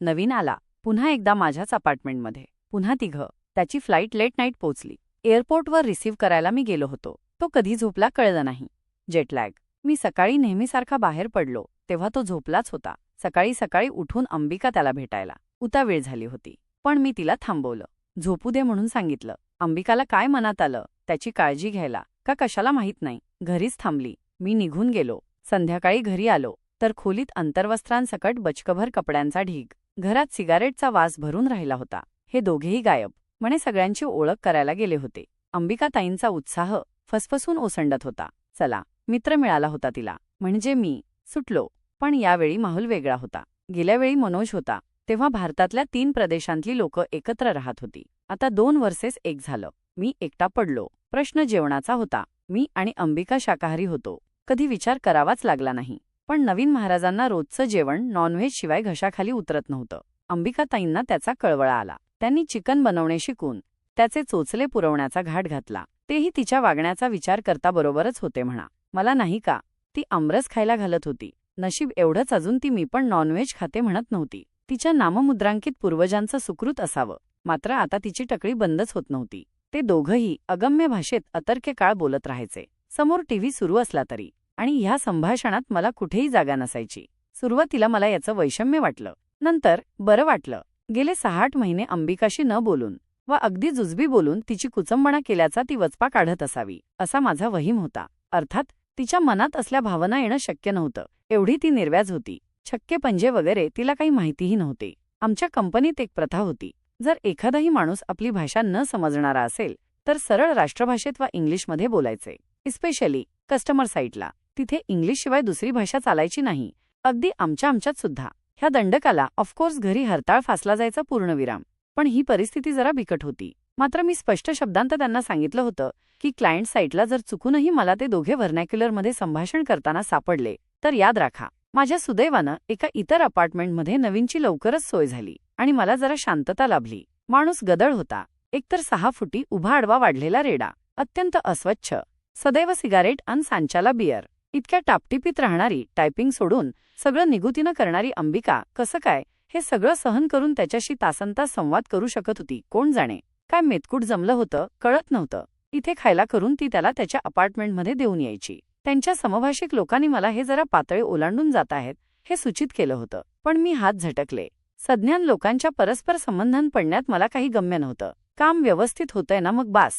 नवीन आला. पुन्हा एकदा माझ्याच अपार्टमेंटमध्ये. पुन्हा तिघं. त्याची फ्लाईट लेट नाईट पोचली एअरपोर्टवर रिसीव्ह करायला मी गेलो होतो. तो कधी झोपला कळलं नाही. जेटलॅग मी सकाळी नेहमीसारखा बाहेर पडलो तेव्हा तो झोपलाच होता. सकाळी सकाळी उठून अंबिका त्याला भेटायला. उतावेळ झाली होती. पण मी तिला थांबवलं. झोपू दे म्हणून सांगितलं. अंबिकाला काय मनात आलं? त्याची काळजी घ्यायला. का कशाला माहीत नाही? घरीच थांबली. मी निघून गेलो. संध्याकाळी घरी आलो. तर खोलीत अंतर्वस्त्रांसकट बचकभर कपड्यांचा ढीग. घरात सिगारेटचा वास भरून राहिला होता. हे दोघेही गायब म्हणे सगळ्यांची ओळख करायला गेले होते. अंबिकाताईंचा उत्साह फसफसून ओसंडत होता. चला मित्र मिळाला होता तिला. म्हणजे मी. सुटलो पण यावेळी माहोल वेगळा होता. गेल्यावेळी मनोज होता तेव्हा भारतातल्या तीन प्रदेशांतली लोकं एकत्र राहत होती. आता दोन वर्सेस एक झालं. मी एकटा पडलो. प्रश्न जेवणाचा होता. मी आणि अंबिका शाकाहारी होतो. कधी विचार करावाच लागला नाही. पण नवीन महाराजांना रोजचं जेवण नॉनव्हेज शिवाय घशाखाली उतरत नव्हतं. अंबिकाताईंना त्याचा कळवळा आला. त्यांनी चिकन बनवणे शिकून त्याचे चोचले पुरवण्याचा घाट घातला. तेही तिच्या वागण्याचा विचार करता बरोबरच होते म्हणा. मला नाही का? ती आमरस खायला घालत होती. नशीब एवढंच अजून ती मी पण नॉनव्हेज खाते म्हणत नव्हती. तिच्या नाममुद्रांकित पूर्वजांचं सुकृत असावं. मात्र आता तिची टकळी बंदच होत नव्हती. ते दोघंही अगम्य भाषेत अतर्क्य काळ बोलत राहायचे. समोर टीव्ही सुरू असला तरी. आणि ह्या संभाषणात मला कुठेही जागा नसायची. सुरुवातीला मला याचं वैषम्य वाटलं. नंतर बरं वाटलं. गेले सहा आठ महिने अंबिकाशी न बोलून व अगदी जुजबी बोलून तिची कुचंबणा केल्याचा ती वचपा काढत असावी असा माझा वहीम होता. अर्थात तिच्या मनात असल्या भावना येणं शक्य नव्हतं. एवढी ती निर्व्याज होती. छक्के पंजे वगैरे तिला काही माहितीही नव्हते. आमच्या कंपनीत एक प्रथा होती. जर एखादाही माणूस आपली भाषा न समजणारा असेल तर सरळ राष्ट्रभाषेत वा इंग्लिशमध्ये बोलायचे. इस्पेशली कस्टमर साईटला. तिथे इंग्लिशशिवाय दुसरी भाषा चालायची नाही. अगदी आमच्या आमच्यात सुद्धा. ह्या दंडकाला ऑफकोर्स घरी हरताळ फासला जायचा पूर्णविराम. पण ही परिस्थिती जरा बिकट होती. मात्र मी स्पष्ट शब्दांत त्यांना सांगितलं होतं की क्लायंट साईटला जर चुकूनही मला ते दोघे व्हर्नॅक्युलरमध्ये संभाषण करताना सापडले तर याद राखा माझ्या सुदैवानं एका इतर अपार्टमेंटमध्ये नवीनची लवकरच सोय झाली आणि मला जरा शांतता लाभली. माणूस गदळ होता. एकतर सहा फुटी उभा आडवा वाढलेला रेडा अत्यंत अस्वच्छ सदैव सिगारेट अन सांच्याला बियर इतक्या टापटिपीत राहणारी टायपिंग सोडून सगळं निगुतीनं करणारी अंबिका कसं काय हे सगळं सहन करून त्याच्याशी तासनतास संवाद करू शकत होती कोण जाणे. काय मेतकूट जमलं होतं कळत नव्हतं. इथे खायला करून ती त्याला त्याच्या अपार्टमेंटमध्ये देऊन यायची. त्यांच्या समभाषिक लोकांनी मला हे जरा पातळी ओलांडून जात आहेत हे सूचित केलं होतं. पण मी हात झटकले. सज्ञान लोकांच्या परस्पर संबंधान पडण्यात मला काही गम्य नव्हतं. काम व्यवस्थित होतंय ना मग बास.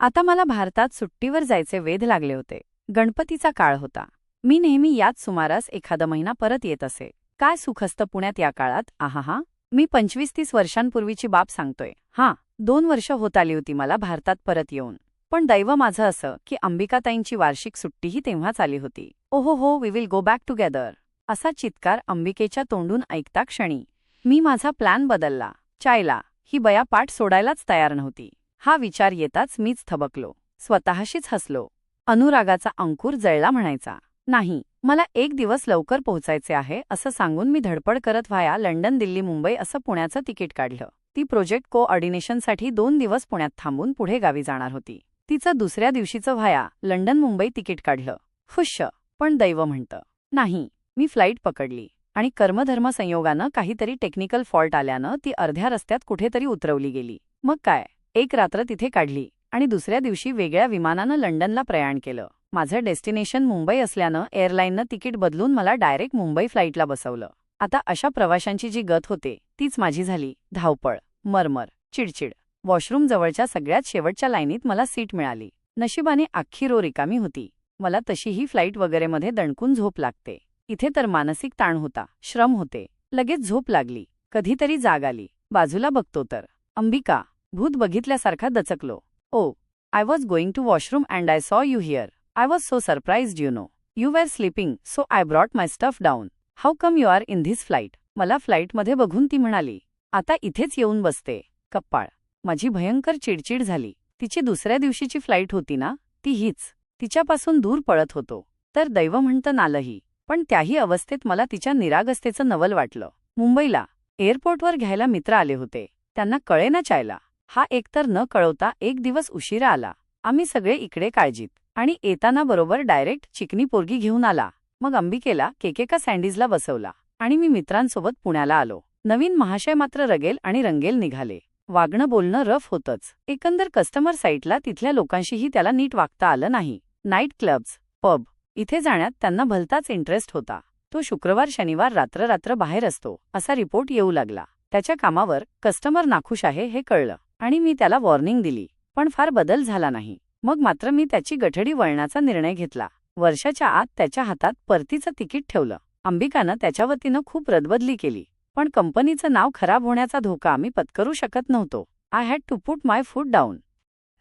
आता मला भारतात सुट्टीवर जायचे वेध लागले होते. गणपतीचा काळ होता. मी नेहमी याच सुमारास एखादा महिना परत येत असे. काय सुख असतं पुण्यात या काळात? आहा मी पंचवीस तीस वर्षांपूर्वीची बाब सांगतोय. हां दोन वर्ष होत आली होती मला भारतात परत येऊन. पण दैव माझं असं की अंबिकाताईंची वार्षिक सुट्टीही तेव्हाच आली होती. ओहो हो we will go back together असा चित्कार अंबिकेच्या तोंडून ऐकता क्षणी. मी माझा प्लॅन बदलला. चायला ही बया पाठ सोडायलाच तयार नव्हती. हा विचार येताच मीच थबकलो. स्वतःशीच हसलो. अनुरागाचा अंकुर जळला म्हणायचा. नाही मला एक दिवस लवकर पोहोचायचे आहे असं सांगून मी धडपड करत व्हाया लंडन दिल्ली मुंबई असं पुण्याचं तिकीट काढलं. ती प्रोजेक्ट कोऑर्डिनेशनसाठी दोन दिवस पुण्यात थांबून पुढे गावी जाणार होती. तिचं दुसऱ्या दिवशीचं व्हाया लंडन मुंबई तिकीट काढलं. फुश्श पण दैव म्हणतं. नाही मी फ्लाईट पकडली. आणि कर्मधर्म संयोगानं काहीतरी टेक्निकल फॉल्ट आल्यानं ती अर्ध्या रस्त्यात कुठेतरी उतरवली गेली. मग काय? एक रात्र तिथे काढली. आणि दुसऱ्या दिवशी वेगळ्या विमानानं लंडनला प्रयाण केलं. माझं डेस्टिनेशन मुंबई असल्यानं एअरलाईननं तिकीट बदलून मला डायरेक्ट मुंबई फ्लाईटला बसवलं. आता अशा प्रवाशांची जी गत होते तीच माझी झाली. धावपळ मरमर चिडचिड. वॉशरूम जवळच्या सगळ्यात शेवटच्या लाईनीत मला सीट मिळाली. नशिबाने आखी रो रिकामी होती. मला तशीही फ्लाईट वगैरेमध्ये दणकून झोप लागते. इथे तर मानसिक ताण होता श्रम होते. लगेच झोप लागली. कधीतरी जाग आली. बाजूला बघतो तर. अंबिका भूत बघितल्यासारखा दचकलो. ओ I was going to washroom and I saw you here I was so surprised you know you were sleeping so I brought my stuff down how come you are in this flight मला फ्लाईटमध्ये बघून ती म्हणाली आता इथेच येऊन बसते. कप्पाळ. माझी भयंकर चिडचिड झाली. तिची दुसऱ्या दिवशीची फ्लाईट होती ना? ती हीच. तिच्यापासून दूर पळत होतो. तर दैव म्हणतं नालही. पण त्याही अवस्थेत मला तिच्या निरागस्तेचं नवल वाटलं. मुंबईला एअरपोर्टवर घ्यायला मित्र आले होते. त्यांना कळे ना चायला. हा एकतर न कळवता एक दिवस उशिरा आला. आम्ही सगळे इकडे काळजीत. आणि येताना बरोबर डायरेक्ट चिकनी पोरगी घेऊन आला. मग अंबिकेला केकेका सँडीजला बसवला. आणि मी मित्रांसोबत पुण्याला आलो. नवीन महाशय मात्र रगेल आणि रंगेल निघाले. वागणं बोलणं रफ होतंच. एकंदर कस्टमर साईटला तिथल्या लोकांशीही त्याला नीट वागता आलं नाही. नाईट क्लब्स पब इथे जाण्यात त्यांना भलताच इंटरेस्ट होता. तो शुक्रवार शनिवार रात्र रात्र बाहेर असतो असा रिपोर्ट येऊ लागला. त्याच्या कामावर कस्टमर नाखुश आहे हे कळलं. आणि मी त्याला वॉर्निंग दिली. पण फार बदल झाला नाही. मग मात्र मी त्याची गठडी वळण्याचा निर्णय घेतला. वर्षाच्या आत त्याच्या हातात परतीचं तिकीट ठेवलं. अंबिकानं त्याच्या वतीनं खूप रदबदली केली. पण कंपनीचं नाव खराब होण्याचा धोका आम्ही पत्करू शकत नव्हतो. I had to put my foot down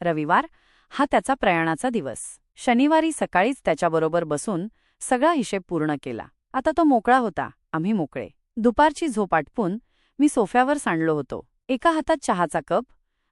रविवार हा त्याचा प्रयाणाचा दिवस. शनिवारी सकाळीच त्याच्याबरोबर बसून सगळा हिशेब पूर्ण केला. आता तो मोकळा होता. आम्ही मोकळे. दुपारची झोप आटपून मी सोफ्यावर सांडलो होतो. एका हातात चहाचा कप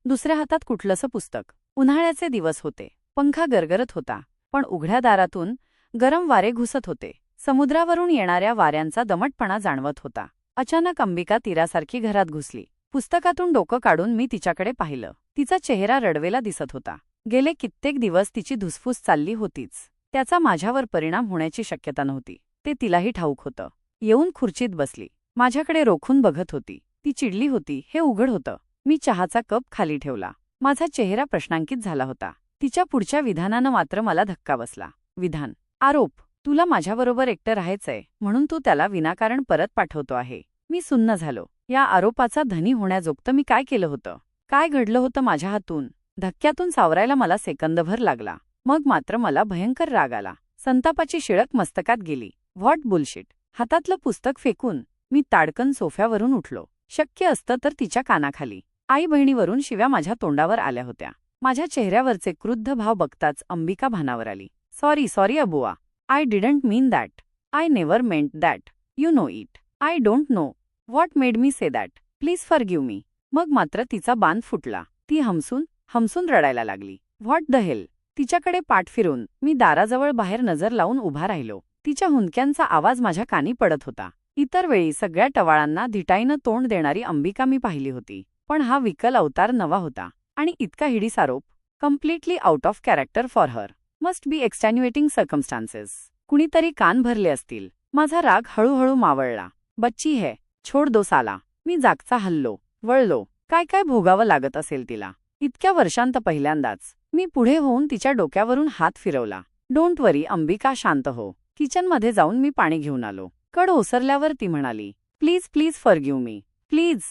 दुसऱ्या हातात कुठलंसं पुस्तक. उन्हाळ्याचे दिवस होते. पंखा गरगरत होता. पण उघड्या दारातून गरम वारे घुसत होते. समुद्रावरून येणाऱ्या वाऱ्यांचा दमटपणा जाणवत होता. अचानक अंबिका तीरासारखी घरात घुसली. पुस्तकातून डोकं काढून मी तिच्याकडे पाहिलं. तिचा चेहरा रडवेला दिसत होता. गेले कित्येक दिवस तिची धुसफूस चालली होतीच. त्याचा माझ्यावर परिणाम होण्याची शक्यता नव्हती. ते तिलाही ठाऊक होतं. येऊन खुर्चीत बसली. माझ्याकडे रोखून बघत होती. ती चिडली होती. हे उघड होतं. मी चहाचा कप खाली ठेवला. माझा चेहरा प्रश्नांकित झाला होता. तिच्या पुढच्या विधानानं मात्र मला धक्का बसला. विधान. आरोप. तुला माझ्याबरोबर एकटं राहायचंय म्हणून तू त्याला विनाकारण परत पाठवतो आहे. मी सुन्न झालो. या आरोपाचा धनी होण्याजोगतं मी काय केलं होतं? काय घडलं होतं माझ्या हातून? धक्क्यातून सावरायला मला सेकंदभर लागला. मग मात्र मला भयंकर राग आला. संतापाची शिळक मस्तकात गेली. What bullshit. हातातलं पुस्तक फेकून मी ताडकन सोफ्यावरून उठलो. शक्य असतं तर तिच्या कानाखाली. आई बहिणीवरून शिव्या माझ्या तोंडावर आल्या होत्या. माझ्या चेहऱ्यावरचे क्रुद्ध भाव बघताच अंबिका भानावर आली. Sorry sorry Abua. I didn't mean that. I never meant that. You know it. I don't know. What made me say that? Please forgive me. मग मात्र तिचा बांध फुटला. ती हमसून हमसून रडायला लागली. What the hell? तिच्याकडे पाठ फिरून मी दाराजवळ बाहेर नजर लावून उभा राहिलो. तिच्या हुंदक्यांचा आवाज माझ्या कानी पडत होता. इतर वेळी सगळ्या टवाळांना धिटाईनं तोंड देणारी अंबिका मी पाहिली होती. पण हा विकल अवतार नवा होता आणि इतका हिडीस आरोप completely out of character for her must be extenuating circumstances कुणीतरी कान भरले असतील. माझा राग हळूहळू मावळला. बच्ची है छोड दो साला मी जागचा हल्लो वळलो. काय काय भोगावं लागत असेल तिला. इतक्या वर्षांत पहिल्यांदाच मी पुढे होऊन तिच्या डोक्यावरून हात फिरवला. डोंट वरी अंबिका शांत हो. किचनमध्ये जाऊन मी पाणी घेऊन आलो. कड ओसरल्यावर ती म्हणाली please please forgive me please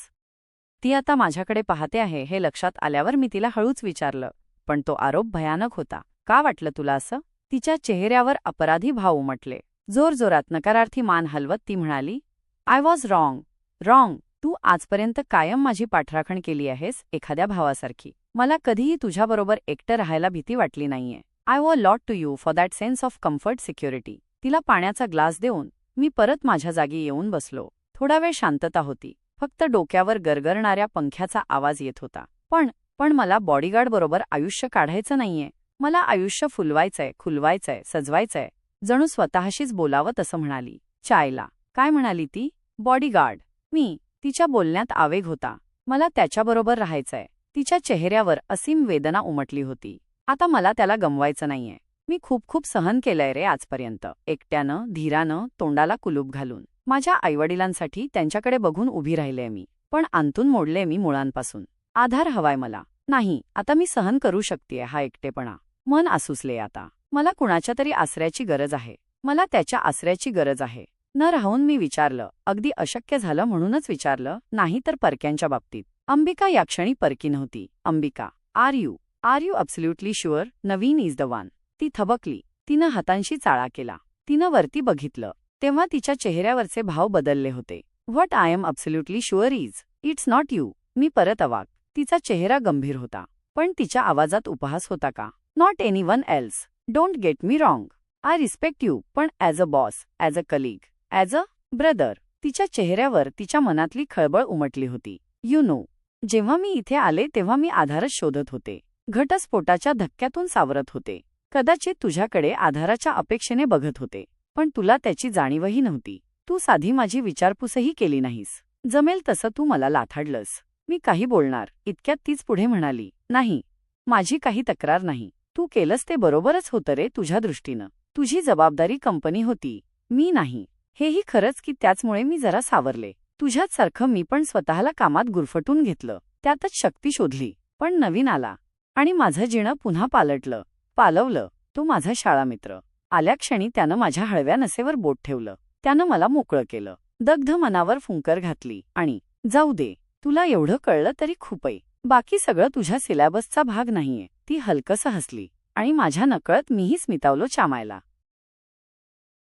ती आता माझ्याकडे पाहते आहे हे लक्षात आल्यावर मी तिला हळूच विचारलं पण तो आरोप भयानक होता. का वाटलं तुला असं? तिच्या चेहऱ्यावर अपराधी भाव उमटले. जोरजोरात नकारार्थी मान हलवत ती म्हणाली आय वॉज रॉंग रॉंग तू आजपर्यंत कायम माझी पाठराखण केली आहेस एखाद्या भावासारखी. मला कधीही तुझ्याबरोबर एकटं राहायला भीती वाटली नाहीये. I owe lot to you for that sense of comfort security तिला पाण्याचा ग्लास देऊन मी परत माझ्या जागी येऊन बसलो. थोडा वेळ शांतता होती. फक्त डोक्यावर गरगरणाऱ्या पंख्याचा आवाज येत होता. पण पण मला बॉडीगार्ड बरोबर आयुष्य काढायचं नाहीये. मला आयुष्य फुलवायचंय खुलवायचंय सजवायचंय. जणू स्वतःशीच बोलावं तसं म्हणाली. चायला. काय म्हणाली ती? बॉडीगार्ड मी. तिच्या बोलण्यात आवेग होता. मला त्याच्याबरोबर राहायचंय. तिच्या चेहऱ्यावर असीम वेदना उमटली होती. आता मला त्याला गमवायचं नाहीये. मी खूप खूप सहन केलंय रे आजपर्यंत. एकट्यानं धीरानं तोंडाला कुलूप घालून. माझ्या आईवडिलांसाठी त्यांच्याकडे बघून उभी राहिले मी पण अंतून मोडले मी मुळांपासून. आधार हवाय मला. नाही आता मी सहन करू शकतेय हा एकटेपणा. मन आसुसले आता. मला कुणाच्या तरी आसऱ्याची गरज आहे. मला त्याच्या आसऱ्याची गरज आहे. न राहून मी विचारलं अगदी अशक्य झालं म्हणूनच विचारलं नाही तर परक्यांच्या बाबतीत. अंबिका या क्षणी परकी नव्हती. Ambika are you? Are you absolutely sure? Naveen is the one. ती थबकली. तिनं हातांशी चाळा केला. तिनं वरती बघितलं. तेव्हा तिच्या चेहऱ्यावरचे भाव बदलले होते. What I am absolutely sure is it's not you. मी परत अवाक. तिचा चेहरा गंभीर होता. पण तिच्या आवाजात उपहास होता का? Not any one else. Don't get me wrong. I respect you पण as a boss as a colleague as a brother. तिच्या चेहऱ्यावर तिच्या मनातली खळबळ उमटली होती. यू नो जेव्हा मी इथे आले तेव्हा मी आधारच शोधत होते. घटस्फोटाच्या धक्क्यातून सावरत होते. कदाचित तुझ्याकडे आधाराच्या अपेक्षेने बघत होते. पण तुला त्याची जाणीवही नव्हती. तू साधी माझी विचारपूसही केली नाहीस. जमेल तसं तू मला लाथाडलंस. मी काही बोलणार. इतक्यात तीच पुढे म्हणाली. नाही. माझी काही तक्रार नाही. तू केलंस ते बरोबरच होतं रे तुझ्या दृष्टीनं. तुझी जबाबदारी कंपनी होती. मी नाही. हेही खरंच की त्याचमुळे मी जरा सावरले. तुझ्याच सारखं मी पण स्वतःला कामात गुरफटून घेतलं. त्यातच शक्ती शोधली. पण नवीन आला. आणि माझं जिणं पुन्हा पालटलं. पालवलं. तो माझा शाळा मित्र आल्या क्षणी त्यानं माझ्या हळव्या नसेवर बोट ठेवलं. त्यानं मला मोकळं केलं. दग्ध मनावर फुंकर घातली आणि जाऊ दे तुला एवढं कळलं तरी खूपय. बाकी सगळं तुझ्या सिलॅबसचा भाग नाहीये. ती हलकसं हसली आणि माझ्या नकळत मीही स्मितावलो चामायला.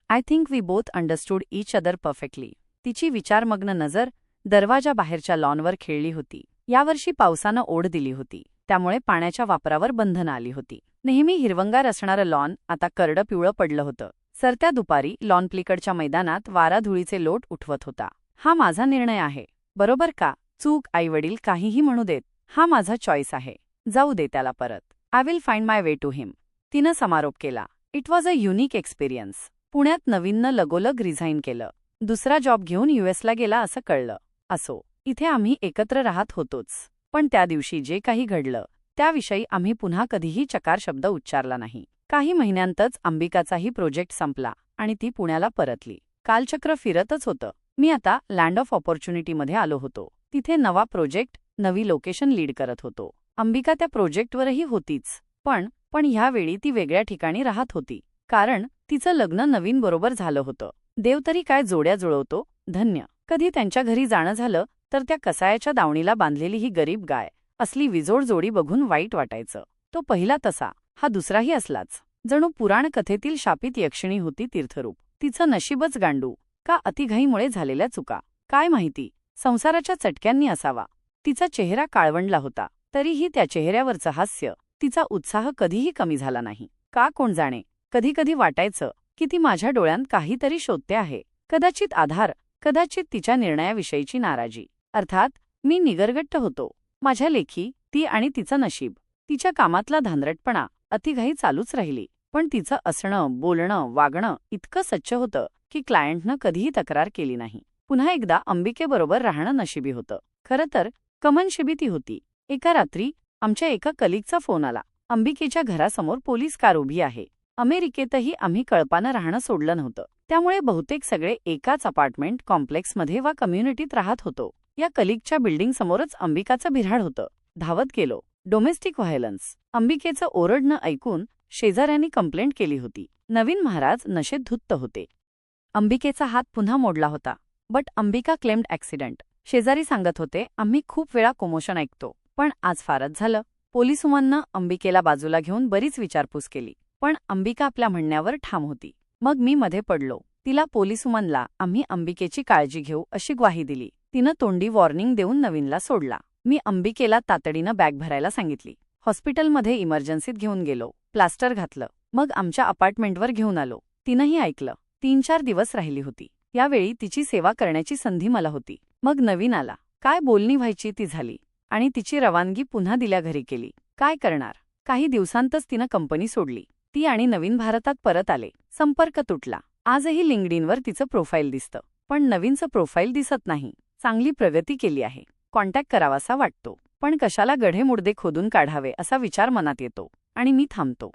I think we both understood each other perfectly. तिची विचारमग्न नजर दरवाजा बाहेरच्या लॉनवर खेळली होती. यावर्षी पावसानं ओढ दिली होती. त्यामुळे पाण्याच्या वापरावर बंधनं आली होती. नेहमी हिरवंगार असणारं लॉन आता करडं पिवळं पडलं होतं. सरत्या दुपारी लॉन प्लिकडच्या मैदानात वाराधुळीचे लोट उठवत होता. हा माझा निर्णय आहे. बरोबर का? चूक आईवडील काहीही म्हणू देत. हा माझा चॉईस आहे. जाऊ दे त्याला परत. I will find my way to him तिनं समारोप केला. It was a unique experience पुण्यात नवीननं लगोलग रिझाईन केलं. दुसरा जॉब घेऊन युएसला गेला असं कळलं. असो इथे आम्ही एकत्र राहत होतोच. पण त्या दिवशी जे काही घडलं त्याविषयी आम्ही पुन्हा कधीही चकार शब्द उच्चारला नाही. काही महिन्यांतच अंबिकाचाही प्रोजेक्ट संपला आणि ती पुण्याला परतली. कालचक्र फिरतच होतं. मी आता लँड ऑफ ऑपॉर्च्युनिटीमध्ये आलो होतो. तिथे नवा प्रोजेक्ट नवी लोकेशन लीड करत होतो. अंबिका त्या प्रोजेक्टवरही होतीच. पण पण ह्यावेळी ती वेगळ्या ठिकाणी राहत होती. कारण तिचं लग्न नवीन बरोबर झालं होतं. देव तरी काय जोड्या जुळवतो? धन्य. कधी त्यांच्या घरी जाणं झालं तर त्या कसायाच्या दावणीला बांधलेली ही गरीब गाय. असली विजोड जोडी बघून वाईट वाटायचं. तो पहिला तसा हा दुसराही असलाच. जणू पुराण कथेतील शापित यक्षिणी होती तीर्थरूप. तिचं नशीबच गांडू का अतिघाईमुळे झालेल्या चुका? काय माहिती? संसाराच्या चटक्यांनी असावा. तिचा चेहरा काळवंडला होता. तरीही त्या चेहऱ्यावरचं हास्य तिचा उत्साह कधीही कमी झाला नाही. का कोण जाणे? कधी कधी वाटायचं की ती माझ्या डोळ्यांत काहीतरी शोधते आहे. कदाचित आधार कदाचित तिच्या निर्णयाविषयीची नाराजी. अर्थात मी निगरगट्ट होतो. माझ्या लेखी ती आणि तिचं नशीब. तिच्या कामातला धांदरटपणा अतिघाई चालूच राहिली. पण तिचं असणं बोलणं वागणं इतकं सच्च होतं की क्लायंटनं कधीही तक्रार केली नाही. पुन्हा एकदा अंबिकेबरोबर राहणं नशिबी होतं. खरं तर कमनशिबी ती होती. एका रात्री आमच्या एका कलिकचा फोन आला. अंबिकेच्या घरासमोर पोलीस कार उभी आहे. अमेरिकेतही आम्ही कळपानं राहणं सोडलं नव्हतं. त्यामुळे बहुतेक सगळे एकाच अपार्टमेंट कॉम्प्लेक्समध्ये वा कम्युनिटीत राहत होतो. या कलिगच्या बिल्डिंगसमोरच अंबिकाचं बिऱ्हाड होतं. धावत गेलो. Domestic violence. अंबिकेचं ओरडणं ऐकून शेजाऱ्यांनी कंप्लेंट केली होती. नवीन महाराज नशेत धुत्त होते. अंबिकेचा हात पुन्हा मोडला होता. But Ambika claimed accident. शेजारी सांगत होते आम्ही खूप वेळा कोमोशन ऐकतो. पण आज फारच झालं. पोलिसुमांना अंबिकेला बाजूला घेऊन बरीच विचारपूस केली. पण अंबिका आपल्या म्हणण्यावर ठाम होती. मग मी मध्ये पडलो. तिला पोलिसुमनला आम्ही अंबिकेची काळजी घेऊ अशी ग्वाही दिली. तिनं तोंडी वॉर्निंग देऊन नवीनला सोडला. मी अंबिकेला तातडीनं बॅग भरायला सांगितली. हॉस्पिटलमध्ये इमर्जन्सीत घेऊन गेलो. प्लास्टर घातलं. मग आमच्या अपार्टमेंटवर घेऊन आलो. तिनंही ऐकलं. तीन चार दिवस राहिली होती. यावेळी तिची सेवा करण्याची संधी मला होती. मग नवीन आला. काय बोलणी व्हायची ती झाली. आणि तिची रवानगी पुन्हा दिल्या घरी केली. काय करणार? काही दिवसांतच तिनं कंपनी सोडली. ती आणि नवीन भारतात परत आले. संपर्क तुटला. आजही लिंगडीनवर तिचं प्रोफाईल दिसतं. पण नवीनचं प्रोफाईल दिसत नाही. चांगली प्रगती केली आहे. कॉन्टॅक्ट करावासा वाटतो. पण कशाला गढे मुडदे खोदून काढावे असा विचार मनात येतो. आणि मी थांबतो.